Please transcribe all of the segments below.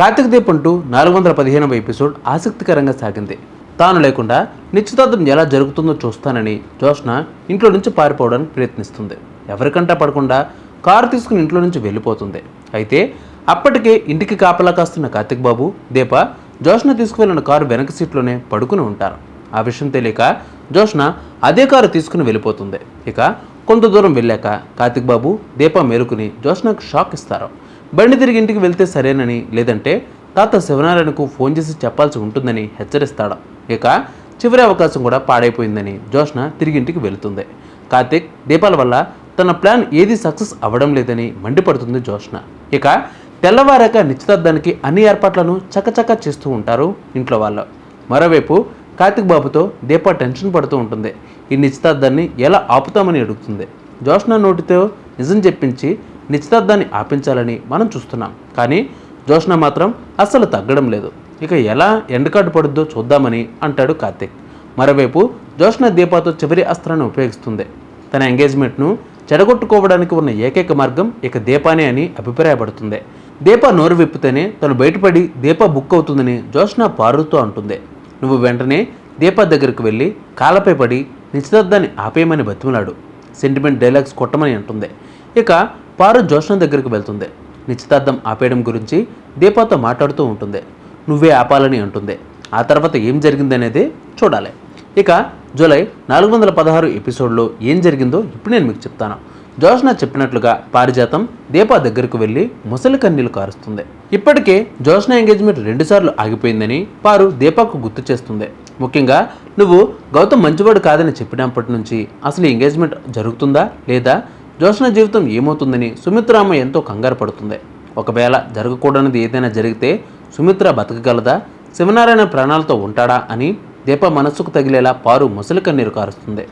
కార్తీక దీప్ అంటూ నాలుగు వందల పదిహేనవ ఎపిసోడ్ ఆసక్తికరంగా సాగింది. తాను లేకుండా నిశ్చితార్థం ఎలా జరుగుతుందో చూస్తానని జోష్న ఇంట్లో నుంచి పారిపోవడానికి ప్రయత్నిస్తుంది. ఎవరికంటా పడకుండా కారు తీసుకుని ఇంట్లో నుంచి వెళ్ళిపోతుంది. అయితే అప్పటికే ఇంటికి కాపలా కాస్తున్న కార్తిక్ బాబు దీప జోష్న తీసుకువెళ్ళిన కారు వెనక సీట్లోనే పడుకుని ఉంటారు. ఆ విషయం తెలియక జోష్న అదే కారు తీసుకుని వెళ్ళిపోతుంది. ఇక కొంత దూరం వెళ్ళాక కార్తిక్ బాబు దీప మేలుకుని జోష్నకు షాక్ ఇస్తారు. బండి తిరిగి ఇంటికి వెళ్తే సరేనని లేదంటే తాత శివనారాయణకు ఫోన్ చేసి చెప్పాల్సి ఉంటుందని హెచ్చరిస్తాడు. ఇక చివరి అవకాశం కూడా పాడైపోయిందని జోష్న తిరిగి ఇంటికి వెళుతుంది. కార్తిక్ దీపాల వల్ల తన ప్లాన్ ఏది సక్సెస్ అవ్వడం లేదని మండిపడుతుంది జోష్న. ఇక తెల్లవారాక నిశ్చితార్థానికి అన్ని ఏర్పాట్లను చకచకా చేస్తూ ఉంటారు ఇంట్లో వాళ్ళు. మరోవైపు కార్తిక్ బాబుతో దీప టెన్షన్ పడుతూ ఉంటుంది. ఈ నిశ్చితార్థాన్ని ఎలా ఆపుతామని అడుగుతుంది. జోష్న నోటితో నిజం చెప్పించి నిశ్చితార్థాన్ని ఆపించాలని మనం చూస్తున్నాం. కానీ జోష్న మాత్రం అస్సలు తగ్గడం లేదు. ఇక ఎలా ఎండకాటు పడుద్దో చూద్దామని అంటాడు కార్తిక్. మరోవైపు జోష్న దీపాతో చివరి అస్త్రాన్ని ఉపయోగిస్తుంది. తన ఎంగేజ్మెంట్ను చెడగొట్టుకోవడానికి ఉన్న ఏకైక మార్గం ఇక దీపానే అని అభిప్రాయపడుతుంది. దీప నోరు విప్పితేనే తను బయటపడి దీప బుక్ అవుతుందని జోష్న పారుతూ అంటుంది. నువ్వు వెంటనే దీప దగ్గరికి వెళ్ళి కాళ్ళపై పడి నిశ్చితార్థాన్ని ఆపేయమని బతిమలాడు. సెంటిమెంట్ డైలాగ్స్ కొట్టమని అంటుంది. ఇక పారు జోష్న దగ్గరికి వెళ్తుంది. నిశ్చితార్థం ఆపేయడం గురించి దీపాతో మాట్లాడుతూ ఉంటుంది. నువ్వే ఆపాలని అంటుంది. ఆ తర్వాత ఏం జరిగిందనేది చూడాలి. ఇక జూలై నాలుగు వందల పదహారు ఎపిసోడ్లో ఏం జరిగిందో ఇప్పుడు నేను మీకు చెప్తాను. జోష్న చెప్పినట్లుగా పారిజాతం దీపా దగ్గరకు వెళ్ళి ముసలి కన్నీలు కారుస్తుంది. ఇప్పటికే జోష్న ఎంగేజ్మెంట్ రెండుసార్లు ఆగిపోయిందని పారు దీపాకు గుర్తు చేస్తుంది. ముఖ్యంగా నువ్వు గౌతమ్ మంచివాడు కాదని చెప్పినప్పటి నుంచి అసలు ఎంగేజ్మెంట్ జరుగుతుందా లేదా జోష్న జీవితం ఏమవుతుందని సుమిత్రామ్మ ఎంతో కంగారు పడుతుంది. ఒకవేళ జరగకూడనిది ఏదైనా జరిగితే సుమిత్ర బతకగలదా? శివనారాయణ ప్రాణాలతో ఉంటాడా అని దీప మనస్సుకు తగిలేలా పారు ముసలి కన్నీరు కారుస్తుంది.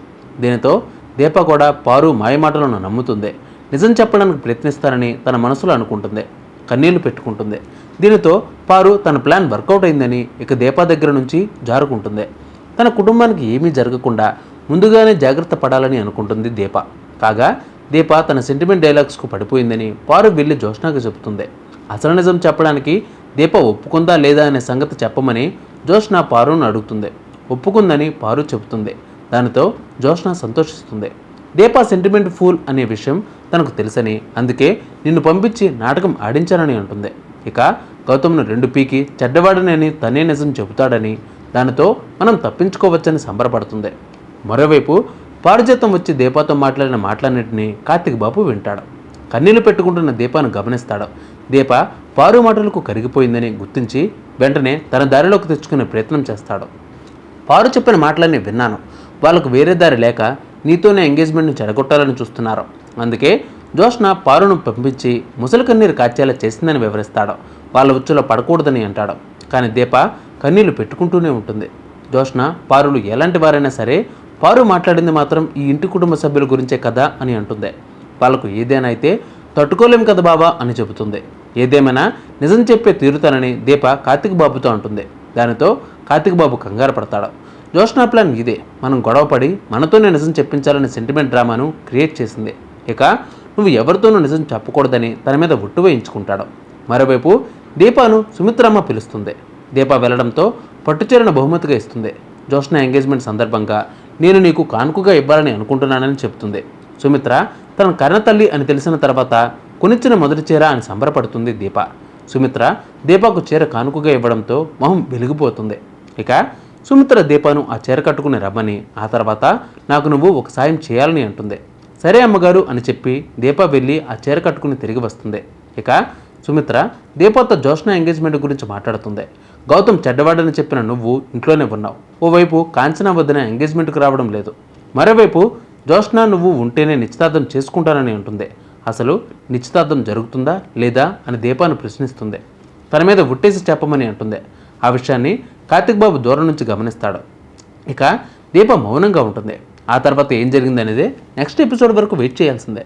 దీనితో దీప కూడా పారు మాయమాటలను నమ్ముతుంది. నిజం చెప్పడానికి ప్రయత్నిస్తారని తన మనసులో అనుకుంటుంది. కన్నీళ్ళు పెట్టుకుంటుంది. దీనితో పారు తన ప్లాన్ వర్కౌట్ అయిందని ఇక దీప దగ్గర నుంచి జారుకుంటుంది. తన కుటుంబానికి ఏమీ జరగకుండా ముందుగానే జాగ్రత్త పడాలని అనుకుంటుంది దీప. కాగా దీప తన సెంటిమెంట్ డైలాగ్స్కు పడిపోయిందని పారు వెళ్ళి జోష్నాకు చెబుతుంది. అసలు నిజం చెప్పడానికి దీప ఒప్పుకుందా లేదా అనే సంగతి చెప్పమని జోష్న పారును అడుగుతుంది. ఒప్పుకుందని పారు చెబుతుంది. దానితో జోష్న సంతోషిస్తుంది. దీప సెంటిమెంట్ ఫూల్ అనే విషయం తనకు తెలుసని అందుకే నిన్ను పంపించి నాటకం ఆడించానని అంటుంది. ఇక గౌతమ్ను రెండు పీకి చెడ్డవాడనని తనే నిజం చెబుతాడని దానితో మనం తప్పించుకోవచ్చని సంబరపడుతుంది. మరోవైపు పారిజాతం వచ్చి దీపాతో మాట్లాడిన మాటలన్నింటినీ కార్తీక్ బాబు వింటాడు. కన్నీళ్ళు పెట్టుకుంటున్న దీపాను గమనిస్తాడు. దీప పారు మాటలకు కరిగిపోయిందని గుర్తించి వెంటనే తన దారిలోకి తెచ్చుకునే ప్రయత్నం చేస్తాడు. పారు చెప్పిన మాటలన్నీ విన్నాను. వాళ్ళకు వేరే దారి లేక నీతోనే ఎంగేజ్మెంట్ని చెడగొట్టాలని చూస్తున్నారు. అందుకే జోష్న పారును పంపించి ముసలి కన్నీరు కాచేలా చేసిందని వివరిస్తాడు. వాళ్ళ ఉచ్చులో పడకూడదని అంటాడు. కానీ దీప కన్నీళ్ళు పెట్టుకుంటూనే ఉంటుంది. జోష్న పారులు ఎలాంటి వారైనా సరే పారు మాట్లాడింది మాత్రం ఈ ఇంటి కుటుంబ సభ్యుల గురించే కదా అని అంటుంది. వాళ్ళకు ఏదైనా అయితే తట్టుకోలేం కదా బాబా అని చెబుతుంది. ఏదేమైనా నిజం చెప్పే తీరుతానని దీప కార్తిక్ బాబుతో అంటుంది. దానితో కార్తిక్ బాబు కంగారు పడతాడు. జోష్నా ప్లాన్ ఇదే. మనం గొడవపడి మనతోనే నిజం చెప్పించాలనే సెంటిమెంట్ డ్రామాను క్రియేట్ చేసింది. ఇక నువ్వు ఎవరితోనూ నిజం చెప్పకూడదని తన మీద ఒట్టు వేయించుకుంటాడు. మరోవైపు దీపాను సుమిత్రమ్మ పిలుస్తుంది. దీప వెళ్ళడంతో పట్టుచీరను బహుమతిగా ఇస్తుంది. జోష్న ఎంగేజ్మెంట్ సందర్భంగా నేను నీకు కానుకగా ఇవ్వాలని అనుకుంటున్నానని చెప్తుంది. సుమిత్ర తన కన్నతల్లి అని తెలిసిన తర్వాత కొనిచ్చిన మొదటి చీర అని సంబరపడుతుంది దీప. సుమిత్ర దీపకు చీర కానుకగా ఇవ్వడంతో మొహం వెలిగిపోతుంది. ఇక సుమిత్ర దీపను ఆ చీర కట్టుకుని రమ్మని ఆ తర్వాత నాకు నువ్వు ఒక సాయం చేయాలని అంటుంది. సరే అమ్మగారు అని చెప్పి దీప వెళ్ళి ఆ చీర కట్టుకుని తిరిగి వస్తుంది. ఇక సుమిత్ర దీపతో జోష్న ఎంగేజ్మెంట్ గురించి మాట్లాడుతుంది. గౌతమ్ చెడ్డవాడని చెప్పిన నువ్వు ఇంట్లోనే ఉన్నావు. ఓవైపు కాంచనా వద్దన ఎంగేజ్మెంట్కి రావడం లేదు. మరోవైపు జోష్న నువ్వు ఉంటేనే నిశ్చితార్థం చేసుకుంటానని ఉంటుంది. అసలు నిశ్చితార్థం జరుగుతుందా లేదా అని దీపాను ప్రశ్నిస్తుంది. తన మీద ఉట్టేసి చెప్పమని అంటుంది. ఆ విషయాన్ని కార్తిక్ బాబు దూరం నుంచి గమనిస్తాడు. ఇక దీప మౌనంగా ఉంటుంది. ఆ తర్వాత ఏం జరిగిందనేది నెక్స్ట్ ఎపిసోడ్ వరకు వెయిట్ చేయాల్సిందే.